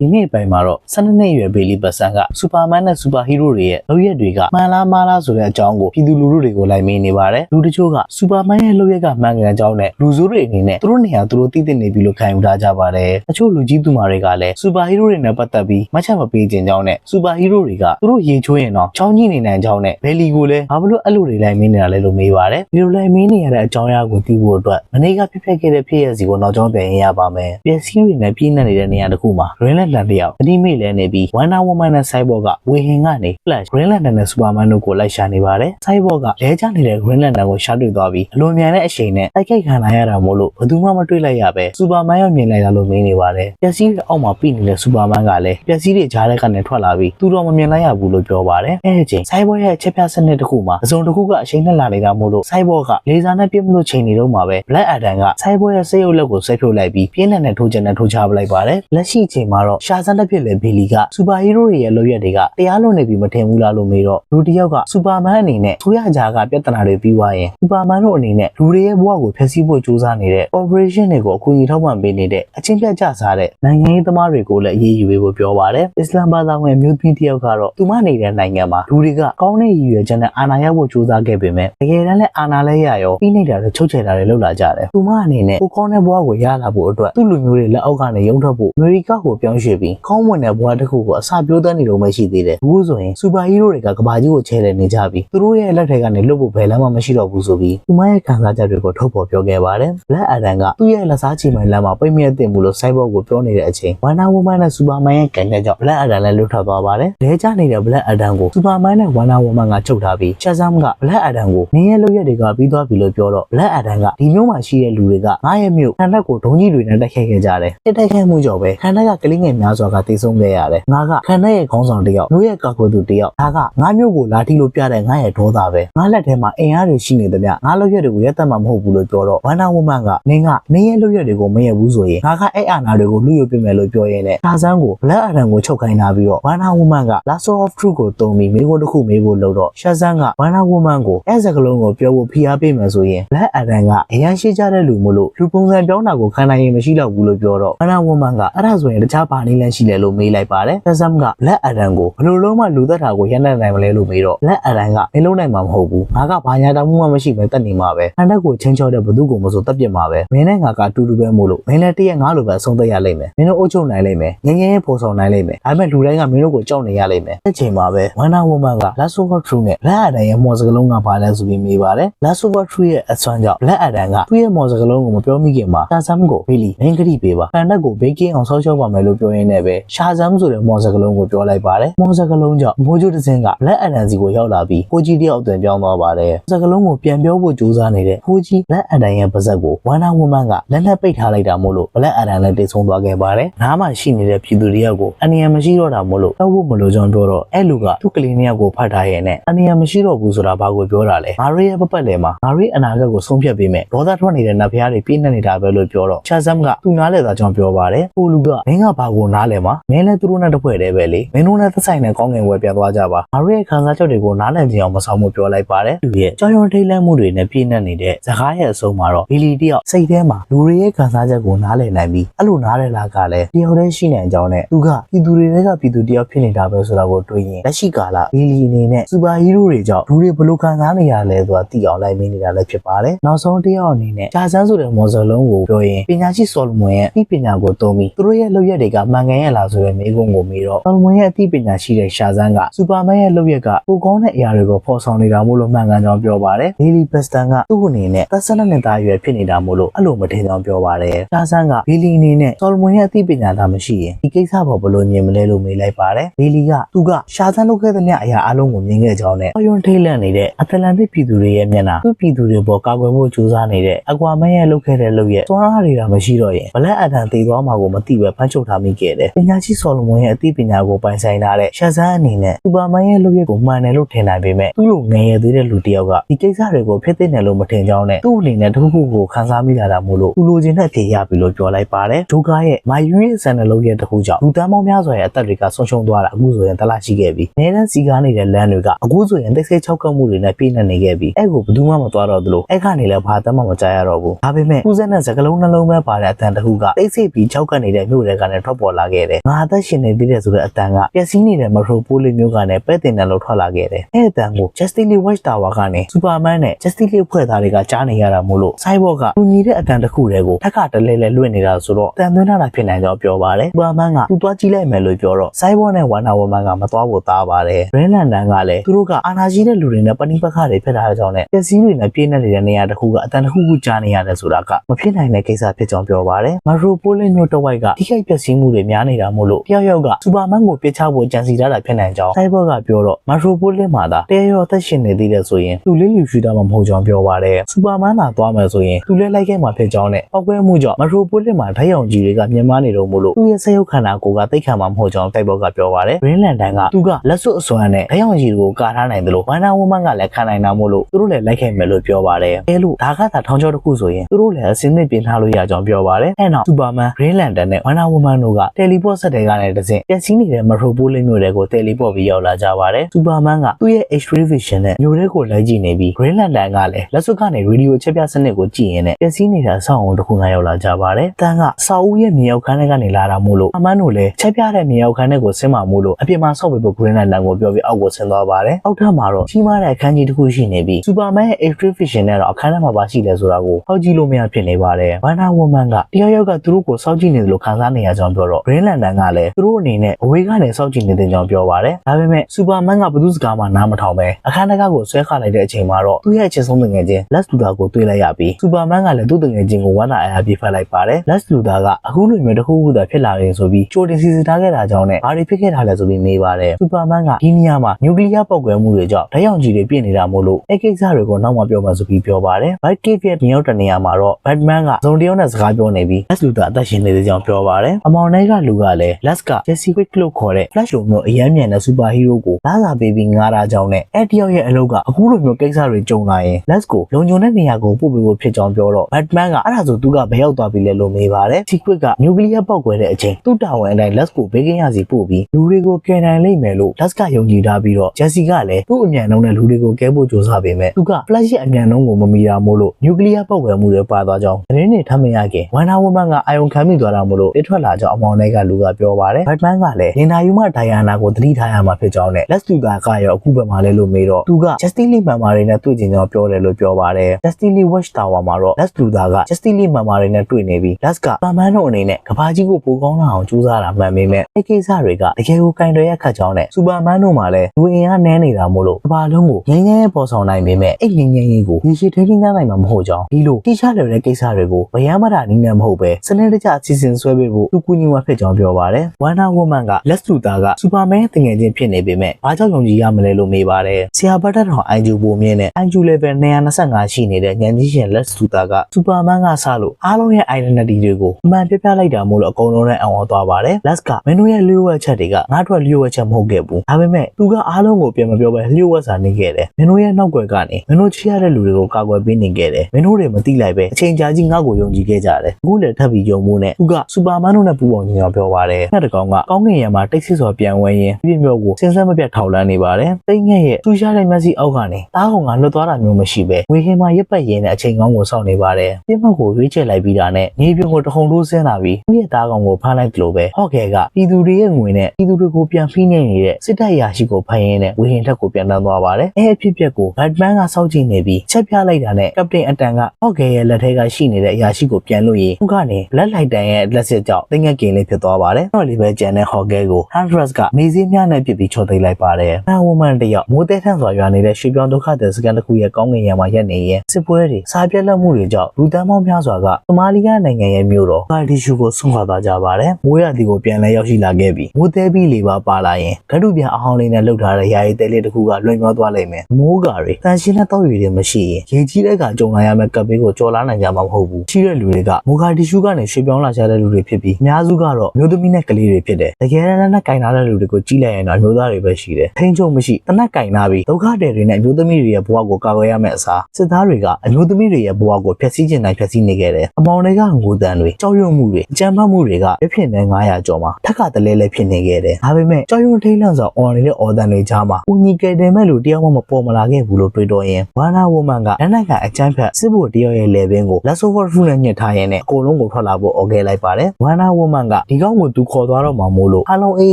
ဒီနေ့ပိုင်းမှာတော့12နှစ်အရွယ်ဘေလီဘတ်ဆန်ကစူပါမန်နဲ့စူပါဟီးရိုးတွေရဲ့လုပ်ရက်တွေကမှန်လားမှားလားဆိုတဲ့အကြောင်းကိုပြည်သူလူထုတွေကိုလိုက်မေးနေပါတယ်လူတချို့ကစူပါမန်ရဲ့လုပ်ရက်ကမှန်ကန်အကြောင်းနဲ့လူဆိုးတွေအနေနဲ့သူတို့နေရာသူတို့သိသိနေပြီလို့ခံယူထားကြပါတယ်တချို့လူကြီးသူမာတွေကလည်းစူပါဟီးရိုးတွေနဲ့ပတ်သက်ပြီးမှတ်ချက်မပေးခြင်းကြောင်းနဲ့စူပါဟီးရိုးတွေကသူတို့ရေချိုးရင်တော့ချောင်းကြီးနေနိုင်ကြောင်းနဲ့ဘယ်လီကိုလည်းဘာလို့အဲ့လိုတွေလိုက်မေးနေတာလဲလို့မေးပါတယ်ဒီလိုလိုက်မေးနေရတဲ့အကြောင်းအရာကိုသိဖို့အတွက်မနေ့ကဖြစ်ပျက်ခဲ့တဲ့ဖြစ်ရစီကိုနောက်ကျောင်းပြန်ရပါမယ်ပျက်စီးတွေနဲ့ပြည့်နှက်နေတဲ့နေရာတစ်ခုမှာ Greenland လန်တယောက်အတိမိလဲနေပြီး Wonder Woman နဲ့ Cyborg ကဝေဟင်ကနေ Flash Greenland နဲ့ Superman တို့ကိုလိုက်ရှာနေပါတယ် Cyborg ကလဲကျနေတဲ့ Greenland ကိုရှာတွေ့သွားပြီးအလွန်မြန်တဲ့အချိန်နဲ့တိုက်ခိုက်ခံလိုက်ရတာမို့လို့ဘယ်သူမှမတွေ့လိုက်ရပဲ Superman ရောက်မြင်လိုက်တာလို့မင်းနေပါတယ်ပျက်စီးတွေအောက်မှာပြိနေတဲ့ Superman ကလည်းပျက်စီးတွေကြားထဲကနေထွက်လာပြီးသူတော့မမြင်လိုက်ရဘူးလို့ပြောပါတယ်အဲ့ဒီချိန် Cyborg ရဲ့ချက်ပြစနစ်တစ်ခုမှာအစုံတစ်ခုကအချိန်နဲ့လာနေတာမို့လို့ Cyborg ကလေဆာနဲ့ပြစ်မလို့ချိန်နေတော့မှာပဲ Black Adam က Cyborg ရဲ့စိတ်အုပ်လက်ကိုဆွဲဖြုတ်လိုက်ပြီးပြင်းထန်တဲ့ထိုးချက်နဲ့ထိုးချပလိုက်ပါတယ်လက်ရှိချိန်မှာတော့ရှာစမ်းတစ်ဖြစ်လေဘီလီကစူပါဟီးရိုးတွေရဲ့လုပ်ရက်တွေကတရားလွန်နေပြီမထင်ဘူးလားလို့မေးတော့လူတစ်ယောက်ကစူပါမန်အနေနဲ့ဆိုရကြားကပြဿနာတွေပြီးသွားရင်စူပါမန်တို့အနေနဲ့လူတွေရဲ့ဘဝကိုဖျက်ဆီးဖို့ကြိုးစားနေတဲ့ operation တွေကိုအကူအညီထောက်ပံ့ပေးနေတဲ့အချင်းပြတ်ကြစားတဲ့နိုင်ငံရေးသမားတွေကိုလည်းအရေးယူပေးဖို့ပြောပါတယ်အစ္စလာမ်ဘာသာဝင်မျိုးသမီးတစ်ယောက်ကတော့သူမနေတဲ့နိုင်ငံမှာလူတွေကကောင်းတဲ့ရည်ရွယ်ချက်နဲ့အာဏာရဖို့ကြိုးစားခဲ့ပေမဲ့တကယ်တမ်းလည်းအာဏာလဲရရောပြီးနေတာတွေချုပ်ချယ်တာတွေလုပ်လာကြတယ်သူမအနေနဲ့ကိုကောင်းတဲ့ဘဝကိုရလာဖို့အတွက်သူ့လူမျိုးတွေလက်အောက်ကနေရုံထွက်ဖို့အမေရိကကိုပြောင်းရွှေ့ပြီးကောင်းမွန်တဲ့ဘဝတစ်ခုကိုအစာပြိုးတတ်နေလို့မရှိသေးတယ်အခုဆိုရင်စူပါဟီးရိုးတွေကကဘာကြီးကိုချဲလဲနေကြပြီးသူတို့ရဲ့လက်ထဲကနေလွတ်ဖို့ဘယ်လမ်းမှမရှိတော့ဘူးဆိုပြီးသူမရဲ့ခံစားချက်တွေကိုထုတ်ဖော်ပြောခဲ့ပါတယ် Black Adam ကသူ့ရဲ့လက်စားချီမိုင်လမ်းမှာပိတ်မြက်တင်မှုလို့ Cyborg ကိုပြောနေတဲ့အချိန် Wonder Woman နဲ့ Superman ရဲ့ကန်တဲ့ကြောင့် Black Adam လည်းလွတ်ထွက်သွားပါတယ်လဲကျနေတဲ့ Black Adam ကို Superman နဲ့ Wonder Woman ကချုပ်ထားပြီး Shazam က Black Adam ကိုနင်းရဲ့လုပ်ရက်တွေကပြီးသွားပြီလို့ပြောတော့ Black Adam ကဒီမျိုးမှာရှိတဲ့လူတွေကငါရဲ့မြို့ခံတက်ကိုဒုံကြီးတွေနဲ့တိုက်ခိုက်ခဲ့ကြတယ်တစ်တိုက်ခိုက်မှုကြောင့်ပဲခံတက်ကကလေးငယ်များစွာကတိတ်ဆုံးခဲ့ရတယ်ငါကခံတက်ရဲ့ခေါင်းဆောင်တစ်ယောက်မျိုးရဲ့ကာကွယ်သူတစ်ယောက်ဒါကငါမျိုးကိုလာတီလို့ပြတဲ့ငါရဲ့ဒေါသပဲငါလက်ထဲမှာအင်အားတွေရှိနေတယ်ဗျငါလုပ်ရက်တွေကိုရက်သက်မှာမဟုတ်ဘူးလို့ပြောတော့ Wonder Woman ကနင်းကနင်းရဲ့လုပ်ရက်တွေကိုမရဘူးဆိုရင်ငါကအဲ့အာဏာတွေကိုလူယူပြမယ်လို့ပြောရင်းနဲ့ဒါဆန်းကို Black Adam ကိုချုပ်ခိုင်းထားပြီးတော့ Wonder Woman က Last of Truth ကိုတုံးပြီးမိခိုးတစ်ခုမေးဖို့လုပ်တော့ Shazam က Wonder Woman ကိုအဲ့စကလုံးကိုပြောဖို့ဖိအားပေးမယ်ဆိုရင် Black Adam ကအရန်ရှိကြတဲ့လူမလို့လူပုံစံပြောင်းတာကိုခံနိုင်ရင်မရှိတော့ဘူးလို့ပြောတော့ Wonder Woman ကအဲ့ဒါဆိုရင်တခြားဘာနည်းလမ်းရှိလဲလို့မေးလိုက်ပါတယ် Shazam က Black Adam ကိုဘယ်လိုလုံးမှလူသက်တာကိုရန်နိုင်နိုင်မလဲလို့မေးတော့ Black Adam ကမလုံးနိုင်မှာမဟုတ်ဘူးငါကဘာညာတောင်မှမရှိပဲတက်နေမှာပဲဟန်တက်ကိုချင်းချောတဲ့ဘသူကိုမဆိုတက်ပြစ်မှာပဲမင်းနဲ့ငါကတူတူပဲမို့လို့မင်းလည်းတည့်ရငါလိုပဲအဆုံးသက်ရလိမ့်မယ်မင်းတို့အုပ်ချုပ်နိုင်လိမ့်မယ်ငငယ်ရဲ့ပေါ်ဆောင်နိုင်လိမ့်မယ်ဒါပေမဲ့လူတိုင်းကမင်းတို့ကိုကြောက်နေရလိမ့်မယ်အဲ့ချိန်မှာပဲ Wonder Woman က Last of True နဲ့ Black Adam ရဲ့မော်စကလုံးကဘာလဲဆိုပြီးမေးပါတယ် Last of True ရဲ့အစွမ်းကြောင့် Black Adam ကသူ့ရဲ့မော်စကလုံးကိုမပြောမိခင်မှာ Shazam ကို Billy မင်းကတိပေးပါဖန်တက်ကိုဘေးကင်းအောင်ဆောက်ရှောက်ပါမယ်လို့ပြောရင်းနဲ့ပဲ Shazam ဆိုတဲ့မော်စကလုံးကိုပြောလိုက်ပါတယ်မော်စကလုံးကြောင့်မိုးချိုးတစ်စင်းက Black Adam စီကိုရောက်လာပြီးကိုကြီးတယောက်အသွင်ပြောင်းသွားပါတယ်စကလုံးကိုပြန်ပြောဖို့ကြိုးစားနေတဲ့ကိုကြီး Black Adam ရဲ့ပါဇက်ကို Wonder Woman ကလက်နဲ့ပိတ်ထားလိုက်တာမို့လို့ Black Adam လည်းတိတ်ဆုံးသွားခဲ့ပါတယ်နားမှာရှိနေတဲ့ပြည်သူတယောက်ကိုအနည်းငယ်မရှိတော့တာမို့လို့တောက်ဖို့မလိုကြောင်းပြောတော့အဲ့လူကသူ့ကလေးနှစ်ယောက်ကိုဖတ်ထားရဲ့နဲ့အနည်းငယ်မရှိတော့ဘူးဆိုတာဘာကိုပြောတာလဲငါတို့ရဲ့ပပတ်လေမှာငါတို့ရဲ့အနာဂတ်ကိုဆုံးဖြတ်ပေးမယ်ဒေါသထွက်နေတဲ့နတ်ဖျားတွေပြင်းနေနေတာပဲလို့ပြောတော့ Shazam ကသူနားလဲတာကြောင့်ပြောပါတယ်ဟိုလူကမင်းကဘာကိုနားလဲမှာမင်းလည်းသူတို့နဲ့တစ်ဖွဲ့တည်းပဲလေမင်းတို့နဲ့သက်ဆိုင်တဲ့ကောင်းငင်ဝယ်ပြသွားကြပါငါတို့ရဲ့ခံစားချက်တွေကိုနားလည်ကြအောင်မဆောင်မပြောလိုက်ပါတယ်သူရဲ့ကြောင်ရုံထိတ်လန့်မှုတွေနဲ့ပြည့်နေနေတဲ့ဇကားရဲ့အဆုံးမှာတော့ဘီလီတယောက်စိတ်ထဲမှာလူတွေရဲ့ခံစားချက်ကိုနားလည်နိုင်ပြီးအဲ့လိုနားလည်လာကလည်းတယောက်တည်းရှိနိုင်ကြောင်းနဲ့သူကပြည်သူတွေတွေကပြည်သူတယောက်ဖြစ်နေတာပဲဆိုတာကိုတွေးရင်လက်ရှိကာလဘီလီအနေနဲ့စူပါဟီးရိုးတွေကြောင့်လူတွေဘယ်လိုခံစားနေရလဲဆိုတာသိအောင်လိုက်မင်းနေတာလည်းဖြစ်ပါတယ်နောက်ဆုံးတယောက်အနေနဲ့ဂျာဆန်းဆိုတဲ့မော်ဇယ်လုံးကိုပြောရင်ပညာရှိဆော်လမွန်ရဲ့အသိပညာကိုသုံးပြီးသူတို့ရဲ့လုပ်ရက်တွေကမှန်ကန်ရဲ့လားဆိုတဲ့မေးခွန်းကိုမေးတော့ဆော်လမွန်ရဲ့အသိပညာရှိတဲ့ရှာဇန်းကစူပါမန်ရဲ့လုပ်ရက်ကပိုကောင်းတဲ့အရာတွေကိုဖော်ဆောင်နေတာမို့လို့မှန်ကန်ကြောင်းပြောပါတယ်လီလီဘက်စတန်ကသူ့အနေနဲ့သက်ဆက်နဲ့သားရွယ်ဖြစ်နေတာမို့လို့အဲ့လိုမထင်ကြောင်းပြောပါတယ်ရှာဇန်းကဘီလီအနေနဲ့ဆော်လမွန်ရဲ့အသိပညာသာမရှိရင်ဒီကိစ္စပေါ်ဘယ်လိုမြင်မလဲလို့မေးလိုက်ပါတယ်ဘီလီကသူကရှာဇန်းလုပ်ခဲ့တဲ့မြအရာအလုံးကိုမြင်ခဲ့ကြောင်းနဲ့အယွန်ထိတ်လန့်နေတဲ့အတလန်တစ်ပြည်သူတွေရဲ့မျက်နှာသူ့ပြည်သူတွေပေါ်ကာကွယ်ဖို့ကြိုးစားနေတဲ့အကွာမန်ရဲ့လုပ်ခဲ့တဲ့လုပ်ရက်စွမ်းအားတွေကမရှိတော့ရင်ဘလက်အတန်တည်သွားမှာကိုမသိပဲဖမ်းချုပ်ထားမိခဲ့တယ်ပညာရှိဆော်လမွန်ရဲ့အသိပညာကိုပိုင်ဆိုင်ထားတဲ့ရှာဇန်းအနေနဲ့စူပါမန်ရဲ့လုပ်ရက်ကိုမှန်တယ်လို့ထင်နိုင်ပေမဲ့သူ့လိုငယ်ရသေးတဲ့လူတစ်ယောက်ကဒီကိစ္စတွေကိုဖြစ်သိတယ်လို့မထင်ကြောင်းနဲ့သူ့အနေနဲ့တစ်ခုခုကိုခန်းစားမိလာတာမို့လို့သူလိုချင်တဲ့အဖြေရပြီလို့ပြောလိုက်ပါတယ်ဒုကားရဲ့မာယူရဲ့ဆန်တဲ့လုပ်ရက်တစ်ခုကြောင့်လူတန်းပေါင်းများစွာရဲ့အသက်တွေကဆုံးရှုံးသွားတာအခုဆိုရင်တလားရှိခဲ့ပြီနေတန်းစီကားနေတဲ့လမ်းတွေကအခုဆိုရင်တိတ်ဆိတ်ချောက်ကပ်မှုတွေနဲ့ပြည့်နေနေခဲ့ပြီအဲ့ကိုဘယ်သူမှမသွားတော့သလိုအဲ့ကနေလည်းဘာတမ်းမှမကြားရတော့ဘူးဒါပေမဲ့ဦးစက်နဲ့စကလုံးနှလုံးပဲပါတဲ့အတန်တစ်ခုကတိတ်ဆိတ်ပြီးချောက်ကပ်နေတဲ့မြို့တွေကနေထွက်ပေါ်ပေါ်လာခဲ့တယ်ငါအသက်ရှင်နေသေးတယ်ဆိုတဲ့အတန်ကပျက်စီးနေတဲ့မထရိုပိုလီမျိုးကနေပဲ့တင်တယ်လို့ထွက်လာခဲ့တယ်အဲ့အတန်ကို Justice League Watch Tower ကနေ Superman နဲ့ Justice League ဖွဲ့သားတွေကကြားနေရတာမို့လို့ Cyborg ကသူညီတဲ့အတန်တစ်ခုတည်းကိုထက်ကတလဲလဲလွင့်နေတာဆိုတော့တန်သွင်းလာတာဖြစ်နိုင်ကြောင်းပြောပါတယ် Superman ကသူသွားကြည့်လိုက်မယ်လို့ပြောတော့ Cyborg နဲ့ Wonder Woman ကမသွားဖို့သားပါတယ် Green Lantern ကလည်းသူတို့ကအာဏာကြီးတဲ့လူတွေနဲ့ပဏိပက္ခတွေဖြစ်လာတဲ့ကြောင့်နဲ့ပျက်စီးတွေနဲ့ပြည့်နေတဲ့နေရာတစ်ခုကအတန်တစ်ခုခုကြားနေရတယ်ဆိုတာကမဖြစ်နိုင်တဲ့ကိစ္စဖြစ်ကြောင်းပြောပါတယ်။ Metropolis မြို့တစ်ဝိုက်ကထိခိုက်ပျက်စီးမှုတွေများနေတာမို့လို့တယောက်ယောက်က Superman ကိုပြစ်ချဖို့ကြံစီထားတာဖြစ်နိုင်ကြောင်း Cyborg ကပြောတော့ Metropolis မှာသာတယောက်ယောက်အသက်ရှင်နေသေးတယ်ဆိုရင်သူလေးလူရှိတာမှမဟုတ်ကြောင်းပြောပါတယ်။ Superman သာသွားမယ်ဆိုရင်သူလည်းလိုက်ခဲ့မှာဖြစ်ကြောင်းနဲ့ပောက်ကွဲမှုကြောင့် Metropolis မှာဓာတ်ရောင်ကြီးတွေကမြင်မာနေတော့မို့လို့သူ့ရဲ့ဆက်ရုပ်ခန္ဓာကိုယ်ကသိခံမှာမဟုတ်ကြောင်း Cyborg ကပြောပါတယ်။ Green Lantern ကသူကလက်စွပ်အစွမ်းနဲ့ဓာတ်ရောင်ကြီးတွေကိုကာထားနိုင်တယ်လို့ Wonder Woman ကလည်းခံနိုင်တာမို့လို့သူတို့လည်းလိုက်ခဲ့မယ်လို့ပြောပါတယ်။အဲလို့ဒါကသာထောင်ချောတစ်ခုဆိုရင်သူတို့လည်းအစင်းသစ်ပြင်ထားလို့ရကြောင်းပြောပါတယ်။အဲနောက် Superman, Green Lantern နဲ့ Wonder Woman တို့က teleport ဆက်တဲ့ကနေတစ်ဆင့်ပျက်စီးနေတဲ့ Metropolis မြို့တွေကို teleport ပြီးရောက်လာကြပါတယ်။ Superman ကသူ့ရဲ့ X-ray vision နဲ့မြို့တွေကိုလိုက်ကြည့်နေပြီး Green Lantern ကလည်းလက်စွပ်ကနေ radio အချက်ပြစနစ်ကိုကြည့်ရင်းနဲ့ပျက်စီးနေတဲ့အဆောက်အုံတစ်ခုကရောက်လာကြပါတယ်။တန်းကစာအုပ်ရဲ့မြေရောက်ခန်းထဲကနေလာတာမို့လို့အမန်းတို့လည်းချက်ပြတဲ့မြေရောက်ခန်းထဲကိုဆင်းမှာမို့လို့အပြင်မှာဆောက်ပေးဖို့ Green Lantern ကိုပြောပြီးအောက်ကိုဆင်းသွားပါတယ်။အောက်ထပ်မှာတော့ကြီးမားတဲ့အခန်းကြီးတစ်ခုရှိနေပြီး Superman ရဲ့ X-ray vision နဲ့တော့အခန်းထဲမှာပါရှိတယ်ဆိုတာကိုဟောက်ကြည့်လို့မရဖြစ်နေပါတယ်။ Wonder Woman ကတယောက်ယောက်ကသူတို့ကိုစောင့်ကြည့်နေတယ်လို့ခံစားနေရကြောင်းပြောတော့ Green Lantern ကလည်းသူတို့အနေနဲ့အဝေးကနေစောင့်ကြည့်နေတဲ့ကြောင်းပြောပါတယ်။ဒါပေမဲ့ Superman ကဘသူစကားမှနားမထောင်ပဲအခန်းထဲကကိုဆွဲခလိုက်တဲ့အချိန်မှာတော့သူ့ရဲ့အချင်းဆုံးတငယ်ချင်း Lex Luthor ကိုတွေ့လိုက်ရပြီး Superman ကလည်းသူ့တငယ်ချင်းကိုဝမ်းသာအားအပြည့်ဖက်လိုက်ပါတယ်။ Lex Luthor ကအခုလိုမျိုးတစ်ခုခုသာဖြစ်လာရင်ဆိုပြီးကြိုတင်စီစဉ်ထားခဲ့တာကြောင့်နဲ့ဘာတွေဖြစ်ခဲ့တာလဲဆိုပြီးမေးပါတယ်။ Superman ကဒီနေရာမှာနျူကလ িয়ার ပောက်ကွဲမှုတွေကြောင့်ဓာတ်ရောင်ကြီးတွေပြည့်နေတာမို့လို့အဲ့ကိစ္စတွေကိုနောက်မှပြောမှဆိုပြီးပြောပါတယ်။ White Cave ရဲ့မြောက်တဲ့နေရာမှာတော့ Batman ကဇုံတယောက်နဲ့စကားပြောနေပြီး Lex Luthor အသက်ရှင်နေသေးကြောင်းပြောပါတယ်။အမောင်ထဲကလူကလည်း Lex က Jesse Quick လို့ခေါ်တဲ့ Flash လိုမျိုးအရမ်းမြန်တဲ့ super hero ကိုလာစာပေးပြီးငားတာကြောင့်နဲ့အဲ့တယောက်ရဲ့အလုပ်ကအခုလိုမျိုးကိစ္စတွေကြုံလာရင် Lex ကိုလုံခြုံတဲ့နေရာကိုပို့ပေးဖို့ဖြစ်ကြောင်းပြောတော့ Batman ကအဲ့ဒါဆိုသူကဘယ်ရောက်သွားပြီလဲလို့မေးပါတယ်။ Secret က nuclear ပောက်ကွဲတဲ့အချိန်သူ့တာဝန်အတိုင်း Lex ကိုဘေးကင်းရစီပို့ပြီးလူတွေကိုကယ်နိုင်လိမ့်မယ်လို့ Lex ကယုံကြည်ထားပြီးတော့ Jesse ကလည်းသူ့အမြန်နှုန်းနဲ့လူတွေကိုကယ်ဖို့ကြိုးစားပေမဲ့သူက Flash ရဲ့အမြန်နှုန်းကိုမမီတာမို့လို့ nuclear ပောက်ကွဲမှုတွေပါသွားကြောင်းသတင်းတွေထပ်မရခင် Wonder Woman ကအာယုံခံမိသွားတာမို့လို့တိထွက်လာကြောင်းအမောင်တွေကလူကပြောပါတယ် Batman ကလည်းနေနာယူမဒိုင်ယာနာကိုသတိထားရမှာဖြစ်ကြောင်းနဲ့ Lex Luthor ကရောအခုဘယ်မှာလဲလို့မေးတော့သူက Justice League မှန်မာတွေနဲ့တွေ့ကြကြောင်းပြောတယ်လို့ပြောပါတယ် Justice League Watch Tower မှာတော့ Lex Luthor က Justice League မှန်မာတွေနဲ့တွေ့နေပြီး Lex က Batman တို့အနေနဲ့ကဘာကြီးကိုပိုကောင်းလာအောင်ကြိုးစားတာမှန်ပေမဲ့အဲ့ကိစ္စတွေကတကယ်ကိုကင်တွေရက်ခတ်ကြောင်းနဲ့ Superman တို့မှလည်းလူအင်အားနည်းနေတာမို့လို့ကဘာလုံးကိုငြိမ်းချမ်းရေးပေါ်ဆောင်နိုင်ပေမဲ့အဲ့ငြိမ်းချမ်းရေးကိုရရှိထိန်းသိမ်းနိုင်မှာမဟုတ်ကြောင်းဒီလိုတိကျလွယ်တဲ့ကိစ္စတွေကိုဗယံမတာနည်းနဲ့မဟုတ်ပဲစနစ်တကျအစီအစဉ်ဆွဲပေးဖို့သူကူညီမှာဖြစ်ကြောင်းပြောပါတယ် Wonder Woman က Lex Luthor က Superman တငယ်ချင်းဖြစ်နေပေမဲ့ဘာကြောင့်ယုံကြည်ရမလဲလို့မေးပါတယ်ဆရာဘတ်တက်တော်အိုင်ဂျူပိုမြင့်နဲ့အိုင်ဂျူ level 225ရှိနေတဲ့ညံကြီးရှင် Lex Luthor က Superman ကစလို့အားလုံးရဲ့ identity တွေကိုအမှန်ပြပြလိုက်တာမို့လို့အကုန်လုံးနဲ့အံ့ဩသွားပါတယ် Lex ကမင်းတို့ရဲ့လျှို့ဝှက်ချက်တွေကငါ့အတွက်လျှို့ဝှက်ချက်မဟုတ်ခဲ့ဘူးဒါပေမဲ့သူကအားလုံးကိုပြန်မပြောပဲလျှို့ဝှက်စာနေခဲ့တယ်မင်းတို့ရဲ့နောက်ွယ်ကနေမင်းတို့ချစ်ရတဲ့လူတွေကိုကာကွယ်ပေးနေခဲ့တယ်မင်းတို့တွေမသိလိုက်ပဲအချိန်ကြာကြီးငါ့ကိုယုံကြည်ခဲ့ကြတယ်အခုလည်းထပ်ပြီးယုံမှုနဲ့သူက Superman တို့နဲ့ပူးပေါင်းနေအောင်ပြောပါတယ်နှစ်တကောင်ကကောင်းကင်ရံမှာတိတ်ဆိတ်စွာပြန်ဝဲရင်းပြည့်မြော့ကိုစဉ်ဆက်မပြတ်ထောက်လန်းနေပါတယ်တိတ်ငက်ရဲ့ထူရှားတဲ့မျက်စိအောက်ကနေတားကောင်ကလွတ်သွားတာမျိုးမရှိပဲဝေဟင်မှာရက်ပတ်ရင်းနဲ့အချိန်ကောင်းကိုစောင့်နေပါတယ်ပြည့်မော့ကိုရွေးချယ်လိုက်ပြီးတာနဲ့နေပြုံကိုတခုံထိုးဆင်းလာပြီးသူ့ရဲ့တားကောင်ကိုဖမ်းလိုက်တယ်လို့ပဲဟော့ကဲကပြည်သူတွေရဲ့ငွေနဲ့ပြည်သူတွေကိုပြန်ဖိနှိပ်နေတဲ့စစ်တပ်ရာရှိကိုဖမ်းရင်းနဲ့ဝေဟင်ထက်ကိုပြန်တန်းသွားပါတယ်အဲအဖြစ်အပျက်ကိုဘတ်မန်ကစောင့်ကြည့်နေပြီးချက်ပြလိုက်တာနဲ့ကပတိန်အတန်ကဟော့ကဲရဲ့လက်ထဲကရှိနေတဲ့အရာရှိကိုပြန်လို့ရင်သူကနေ Black Light တန်ရဲ့လက်စစ်ကြောင့်တင်ငက်ကင်လေးဖြစ်သွားပါတယ်တော့လေးပဲကျန်တဲ့ဟော့ကဲကို Huntress ကမေးစည်းများနဲ့ပြစ်ပြီးချော်သိမ်းလိုက်ပါတယ်။နာဝမန်တယောက်မိုးတဲထန့်စွာရွာနေတဲ့ရွှေပြောင်းဒုက္ခသည်စကန်တစ်ခုရဲ့ကောင်းကင်ရံမှာရက်နေရင်စစ်ပွဲတွေစားပြက်လက်မှုတွေကြောင့်လူတန်းပေါင်းများစွာကဆိုမာလီယာနိုင်ငံရဲ့မြို့တော်ကာဒီရှူကိုဆွန့်ခွာသွားကြပါတယ်။မိုးရသည်ကိုပြန်လဲရောက်ရှိလာခဲ့ပြီးမိုးတဲပြီးလေပါပါလာရင်ဂတ်တုပြန်အဟောင်းလေးနဲ့လှုပ်ထားတဲ့ယာယီတဲလေးတစ်ခုကလွင်မျောသွားလိမ့်မယ်။မိုးကာတွေတန်ရှင်းတဲ့တောက်ရည်တွေမရှိရင်ရေကြီးတဲ့ကကြုံလာရမယ့်ကပ်ဘေးကိုကြော်လာနိုင်ကြမှာမဟုတ်ဘူး။ရှိတဲ့လူတွေကမိုကာဒီရှူကနေရွှေပြောင်းလာကြတဲ့လူတွေဖြစ်ပြီးအများစုကတော့မျိုးသမီးနဲ့ကလေးတွေဖြစ်တယ်။တကယ်တမ်းနဲ့ကင်ထားတဲ့လူတွေကိုကြီးလိုက်ရင်တော့အမျိုးသားတွေပဲရှိတယ်။ထိန်းချုပ်မရှိတနက်ကင်ထားပြီးဒုက္ခတွေတွေနဲ့အမျိုးသမီးတွေရဲ့ဘဝကိုကာကွယ်ရမယ့်အစားစစ်သားတွေကအမျိုးသမီးတွေရဲ့ဘဝကိုဖျက်ဆီးကျင်တိုင်းဖျက်ဆီးနေခဲ့တယ်။အမောင်တွေကငိုတန်တွေကြောက်ရွံ့မှုတွေအကြမ်းဖက်မှုတွေကပြဖြစ်နေ900ကျော်မှာထက်ကတလဲလဲဖြစ်နေခဲ့တယ်။ဒါပေမဲ့ကြောက်ရွံ့ထိတ်လန့်စွာအော်နေတဲ့အော်တန်တွေကြားမှာဦးညီကယ်တယ်မဲ့လူတယောက်မှမပေါ်မလာခဲ့ဘူးလို့တွေးတော့ရင်ဝါနာဝမန်ကလက်နက်ကအကြမ်းဖက်စစ်ဖို့တယောက်ရဲ့လေဘင်းကိုလက်ဆိုဝတ်ဖူးနဲ့ညှစ်ထားရင်းနဲ့အကုန်လုံးကိုထွက်လာဖို့အော်ခဲ့လိုက်ပါတယ်။ဝါနာဝမန်ကကဒီကောင်ကိုသူခေါ်သွားတော့မှမို့လို့အားလုံးအေး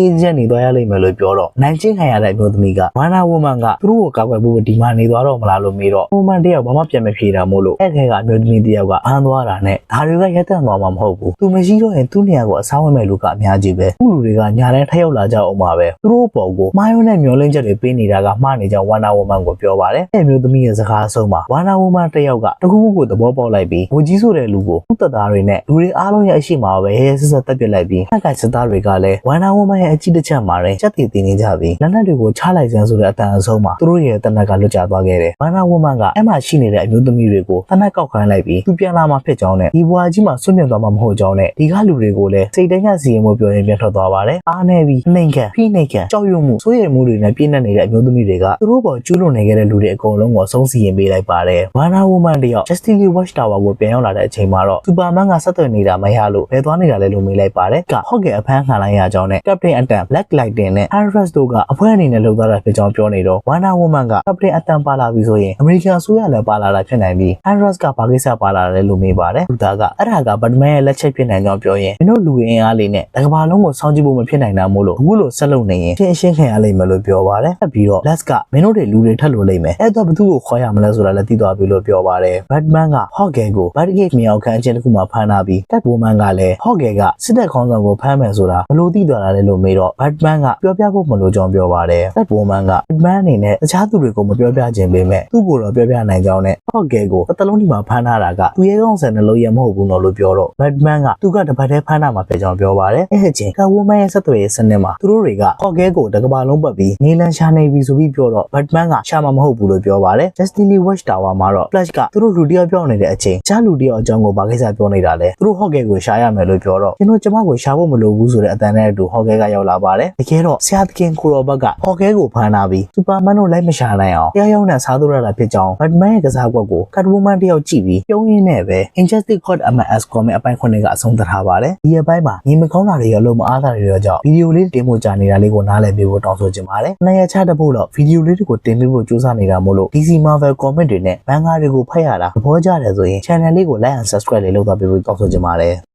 အေးချမ်းနေသွားရလိမ့်မယ်လို့ပြောတော့နိုင်ချင်းခံရတဲ့အမျိုးသမီးကဝန္နာဝမန်ကသူတို့ကိုကောက်ွယ်ဖို့ဒီမှာနေသွားတော့မလားလို့မေးတော့ဝမန်တယောက်ဘာမှပြန်မဖြေတာမို့လို့အဲ့ခဲကအမျိုးသမီးတယောက်ကအမ်းသွားတာနဲ့ဒါတွေကရက်တန့်သွားမှာမဟုတ်ဘူးသူမရှိတော့ရင်သူ့နေရာကိုအစားဝင်မဲ့လူကအများကြီးပဲသူ့လူတွေကညာတန်းထက်ရောက်လာကြအောင်ပါပဲသူတို့ပေါ်ကိုမာယွန်းနဲ့မျောလင်းချက်တွေပေးနေတာကမှားနေကြောင်းဝန္နာဝမန်ကိုပြောပါတယ်အဲ့အမျိုးသမီးရဲ့စကားအဆုံးမှာဝန္နာဝမန်တယောက်ကတခုခုကိုသဘောပေါက်လိုက်ပြီးဝကြီးဆိုတဲ့လူကိုသူ့တပ်သားတွေနဲ့လူတွေအားလုံးရဲ့အရှိမပဲဆက်ဆက်တက်ပြစ်လိုက်ပြီးအက်ကစစ်သားတွေကလည်းဝန္နာဝမန်ရဲ့အကြည့်တစ်ချက်မှာရင်စက်တည်တင်နေကြပြီးလက်နက်တွေကိုချလိုက်စမ်းဆိုတဲ့အတန်အဆုံးမှာသူတို့ရဲ့တနက်ကလွတ်ကျသွားခဲ့တယ်ဝန္နာဝမန်ကအဲ့မှာရှိနေတဲ့အမျိုးသမီးတွေကိုတနက်ကောက်ခိုင်းလိုက်ပြီးသူပြန်လာမှဖြစ်ကြောင်းနဲ့ဒီဘွာကြီးမှာဆွံ့မြတ်သွားမှာမဟုတ်ကြောင်းနဲ့ဒီကလူတွေကိုလည်းစိတ်တိုင်းကစီရင်မှုပြောရင်ပြန်ထွက်သွားပါတယ်အားနေပြီးနှိမ်ခံဖိနှိမ်ခံကြောက်ရွံ့မှုစိုးရိမ်မှုတွေနဲ့ပြည့်နေတဲ့အမျိုးသမီးတွေကသူတို့ပေါ်ကျူးလွန်နေခဲ့တဲ့လူတွေအကုန်လုံးကိုဆုံးစီရင်ပေးလိုက်ပါတယ်ဝန္နာဝမန်တယောက် Justice League Watch Tower ကိုပြန်ရောက်လာတဲ့အချိန်မှာတော့စူပါမန်ကဆက်သွယ်နေတာမရလို့ဘယ်သွားနေတာလဲလို့မေးလိုက်ပါတယ်ကဟော့ကဲအဖမ်းခံလိုက်ရကြောင်းနဲ့ Captain Atom Black Lightning နဲ့ Harris တို့ကအဖွဲ့အနေနဲ့လှုပ်သွားတာဖြစ်ကြောင်းပြောနေတော့ Wonder Woman က Captain Atom ပါလာပြီဆိုရင် American အစိုးရလည်းပါလာတာဖြစ်နိုင်ပြီး Harris ကဘာကိစ္စပါလာတယ်လို့မေးပါတယ်သူသားကအဲ့ဒါက Batman ရဲ့လက်ချက်ဖြစ်နိုင်ကြောင်းပြောရင်မင်းတို့လူအင်အားလေးနဲ့တကဘာလုံးကိုစောင့်ကြည့်ဖို့မဖြစ်နိုင်တာမို့လို့အခုလိုဆက်လုပ်နေရင်ရှင်းရှင်းခံရလိမ့်မယ်လို့ပြောပါတယ်ဆက်ပြီးတော့ Let's ကမင်းတို့တွေလူတွေထက်လို့လိမ့်မယ်အဲ့တော့ဘသူ့ကိုခေါ်ရမလဲဆိုတာလည်းသိသွားပြီလို့ပြောပါတယ် Batman က Hawkeye ကို Batgate မြောက်ခန်းအချင်းတစ်ခုမှာဖမ်းထားပြီး Catwoman ကလည်း Hawkeye ကစစ်တပ်ခေါင်းဆောင်ကိုဖမ်းမယ်ဆိုတာဘလို့သိသွားတာလဲလို့မေးတော့ Batman ကပြောပြဖို့မလိုကြောင်းပြောပါတယ် Catwoman က Batman အနေနဲ့တခြားသူတွေကိုမပြောပြခြင်းပေမဲ့သူ့ကိုတော့ပြောပြနိုင်ကြောင်းနဲ့ Hawkeye ကိုတစ်လုံးဒီမှာဖမ်းထားတာကသူရဲ့ကောင်ဆန်နှလုံးရမဟုတ်ဘူးနော်လို့ပြောတော့ Batman ကသူကတပတ်တည်းဖမ်းတာမှာဖြစ်ကြောင်းပြောပါတယ်အဲ့အချိန် Catwoman ရဲ့ဆက်သွယ်ရေးစနစ်မှာသူတို့တွေက Hawkeye ကိုတကဘာလုံးပတ်ပြီးနေလန်ရှာနေပြီဆိုပြီးပြောတော့ Batman ကရှာမှာမဟုတ်ဘူးလို့ပြောပါတယ် Justice League Watch Tower မှာတော့ Flash ကသူတို့လူတယောက်ပြောနေတဲ့အချိန်ကြားလူတယောက်အကြောင်းကိုဘာကိစ္စပြောနေတာလဲသူတို့ Hawkeye ကိုရှာရမယ်လို့ပြောတော့ကျွန်တော်ကျမကိုရှာဖို့မလိုဘူးဆိုတဲ့အတန်နဲ့အတူ Hawkeye ကရောက်လာပါတယ်တကယ်တော့ဆရာသခင်ကိုရောဘက်က Hawkeye ကိုဖမ်းလာပြီး Superman တို့လိုက်မရှာနိုင်အောင်တရားရောက်နဲ့စားသူရတာဖြစ်ကြောင်း Batman ရဲ့ကစားကွက်ကို Catwoman တယောက်ကြည့်ပြီးပြုံးရင်းနဲ့ပဲ Injustice Court MS Comic အပိုင်းခွင့်ကအဆုံးသတ်ထားပါတယ်ဒီအပိုင်းမှာညီမကောင်းတာတွေရောလုံးမအားတာတွေရောကြောင့်ဗီဒီယိုလေးတင်ဖို့ကြာနေတာလေးကိုနားလည်ပေးဖို့တောင်းဆိုချင်ပါတယ်။နှစ်ရက်ချတဲ့ဖို့တော့ဗီဒီယိုလေးတွေကိုတင်ပေးဖို့ကြိုးစားနေတာမို့လို့ DC Marvel Comic တွေနဲ့မန်ဂါတွေကိုဖတ်ရတာသဘောကျတယ်ဆိုရင် channel လေးကို like and subscribe လေးလုပ်သွားပေးဖို့တောင်းဆိုချင်ပါတယ်။